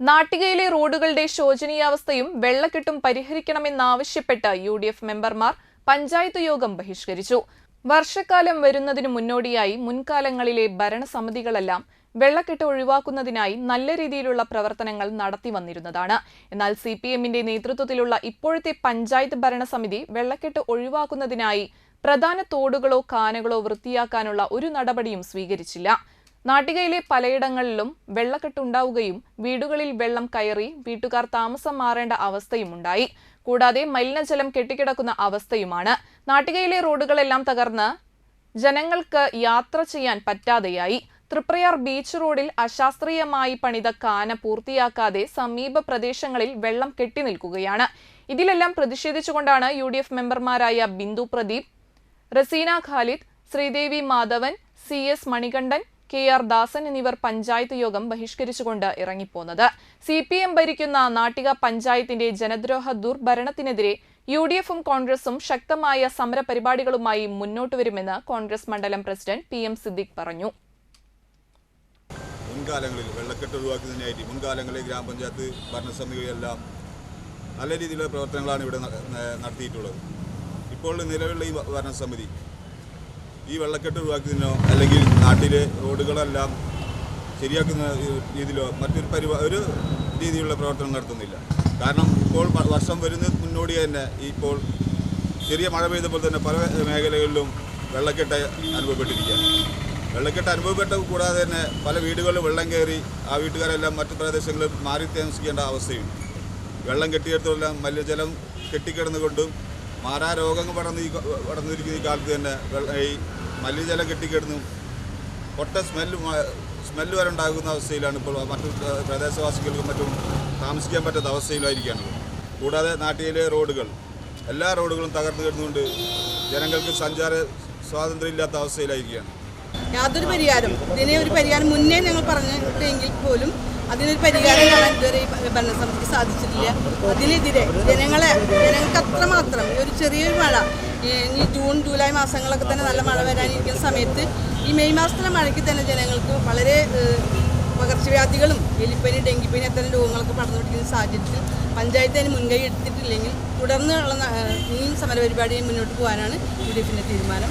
നാട്ടികയിലെ റോഡുകളുടെ ശോചനീയാവസ്ഥയും വെള്ളക്കെട്ടും പരിഹരിക്കണമെന്നാവശ്യപ്പെട്ട് യു ഡി എഫ് മെമ്പർമാർ പഞ്ചായത്ത് യോഗം ബഹിഷ്കരിച്ചു. വർഷക്കാലം വരുന്നതിനു മുന്നോടിയായി മുൻകാലങ്ങളിലെ ഭരണസമിതികളെല്ലാം വെള്ളക്കെട്ട് ഒഴിവാക്കുന്നതിനായി നല്ല രീതിയിലുള്ള പ്രവർത്തനങ്ങൾ നടത്തി വന്നിരുന്നതാണ്. എന്നാൽ സി പി എമ്മിന്റെ നേതൃത്വത്തിലുള്ള ഇപ്പോഴത്തെ പഞ്ചായത്ത് ഭരണസമിതി വെള്ളക്കെട്ട് ഒഴിവാക്കുന്നതിനായി പ്രധാന തോടുകളോ കാനകളോ വൃത്തിയാക്കാനുള്ള ഒരു നടപടിയും സ്വീകരിച്ചില്ല. നാട്ടികയിലെ പലയിടങ്ങളിലും വെള്ളക്കെട്ടുണ്ടാവുകയും വീടുകളിൽ വെള്ളം കയറി വീട്ടുകാർ താമസം മാറേണ്ട അവസ്ഥയും ഉണ്ടായി. കൂടാതെ മലിനജലം കെട്ടിക്കിടക്കുന്ന അവസ്ഥയുമാണ്. നാട്ടികയിലെ റോഡുകളെല്ലാം തകർന്ന് ജനങ്ങൾക്ക് യാത്ര ചെയ്യാൻ പറ്റാതെയായി. തൃപ്രയാർ ബീച്ച് റോഡിൽ അശാസ്ത്രീയമായി പണിത കാന പൂർത്തിയാക്കാതെ സമീപ പ്രദേശങ്ങളിൽ വെള്ളം കെട്ടിനിൽക്കുകയാണ് ഇതിലെല്ലാം പ്രതിഷേധിച്ചുകൊണ്ടാണ് യു ഡി എഫ് മെമ്പർമാരായ Bindu Pradeep Raseena Khalid Sreedevi Madhavan C S Manikandan K R Dasan എന്നിവർ പഞ്ചായത്ത് യോഗം ബഹിഷ്കരിച്ചുകൊണ്ട് ഇറങ്ങിപ്പോന്നത്. സി പി എം ഭരിക്കുന്ന നാട്ടിക പഞ്ചായത്തിന്റെ ജനദ്രോഹ ദുർഭരണത്തിനെതിരെ യു ഡി എഫും കോൺഗ്രസും ശക്തമായ സമരപരിപാടികളുമായി മുന്നോട്ട് വരുമെന്ന് കോൺഗ്രസ് മണ്ഡലം പ്രസിഡന്റ് പി എം സിദ്ദിഖ് പറഞ്ഞു. മുൻകാലങ്ങളിൽ വെള്ളക്കെട്ട് ഒഴിവാക്കുന്നതിനായിട്ട് മുൻകാലങ്ങളിൽ ഗ്രാമപഞ്ചായത്ത് ഭരണസമിതികളെല്ലാം നല്ല രീതിയിലുള്ള പ്രവർത്തനങ്ങളാണ് ഇവിടെ നടത്തിയിട്ടുള്ളത്. ഇപ്പോൾ നിലവിലുള്ള ഈ ഭരണസമിതി ഈ വെള്ളക്കെട്ട് ഒഴിവാക്കുന്നതിനോ അല്ലെങ്കിൽ നാട്ടിലെ റോഡുകളെല്ലാം ശരിയാക്കുന്ന രീതിയിലോ മറ്റൊരു പരിപാ ഒരു രീതിയിലുള്ള പ്രവർത്തനം നടത്തുന്നില്ല. കാരണം ഇപ്പോൾ വർഷം വരുന്നതിന് മുന്നോടി തന്നെ ഇപ്പോൾ ചെറിയ മഴ പെയ്തപ്പോൾ തന്നെ പല മേഖലകളിലും വെള്ളക്കെട്ട് അനുഭവപ്പെട്ടിരിക്കുകയാണ്. വെള്ളക്കെട്ട് അനുഭവപ്പെട്ട കൂടാതെ തന്നെ പല വീടുകളിലും വെള്ളം കയറി ആ വീട്ടുകാരെല്ലാം മറ്റു പ്രദേശങ്ങളിൽ മാറി താമസിക്കേണ്ട അവസ്ഥയുണ്ട്. വെള്ളം കെട്ടിയെടുത്തെല്ലാം മലിനജലം കെട്ടിക്കിടന്നുകൊണ്ടും മാറാ രോഗങ്ങൾ പടർന്ന് പടർന്നിരിക്കുന്ന ഈ കാലത്ത് തന്നെ ഈ മലിനജലം കെട്ടിക്കിടന്നും പൊട്ട സ്മെല്ല് സ്മെല്ല് വരെ ഉണ്ടാകുന്ന അവസ്ഥയിലാണ് ഇപ്പോൾ മറ്റു പ്ര- പ്രദേശവാസികൾക്കും മറ്റും താമസിക്കാൻ പറ്റാത്ത അവസ്ഥയിലായിരിക്കുകയാണ്. കൂടാതെ നാട്ടിലെ റോഡുകൾ എല്ലാ റോഡുകളും തകർന്നു കിടന്നുകൊണ്ട് ജനങ്ങൾക്ക് സഞ്ചാര സ്വാതന്ത്ര്യം ഇല്ലാത്ത അവസ്ഥയിലായിരിക്കുകയാണ്. യാതൊരു പരിഹാരം. ഇതിനെ ഒരു പരിഹാരം മുന്നേ ഞങ്ങൾ പറഞ്ഞിട്ടെങ്കിൽ പോലും അതിനൊരു പരിഹാരം ഇതുവരെ ഭരണസമിതിക്ക് സാധിച്ചിട്ടില്ല. അതിനെതിരെ ജനങ്ങളെ അത്രമാത്രം ഈ ഒരു ചെറിയൊരു മഴ. ഈ ജൂൺ ജൂലൈ മാസങ്ങളൊക്കെ തന്നെ നല്ല മഴ വരാനിരിക്കുന്ന സമയത്ത് ഈ മെയ് മാസത്തിലെ മഴയ്ക്ക് തന്നെ ജനങ്ങൾക്ക് വളരെ പകർച്ചവ്യാധികളും എലിപ്പനി ഡെങ്കിപ്പനി അത്തരം രോഗങ്ങളൊക്കെ പടർന്നുപിടിക്കുന്ന സാഹചര്യത്തിൽ പഞ്ചായത്ത് അതിന് മുൻകൈ എടുത്തിട്ടില്ലെങ്കിൽ തുടർന്നുള്ള ഈ സമരപരിപാടിയും മുന്നോട്ട് പോകാനാണ് യു ഡി എഫിന്റെ തീരുമാനം.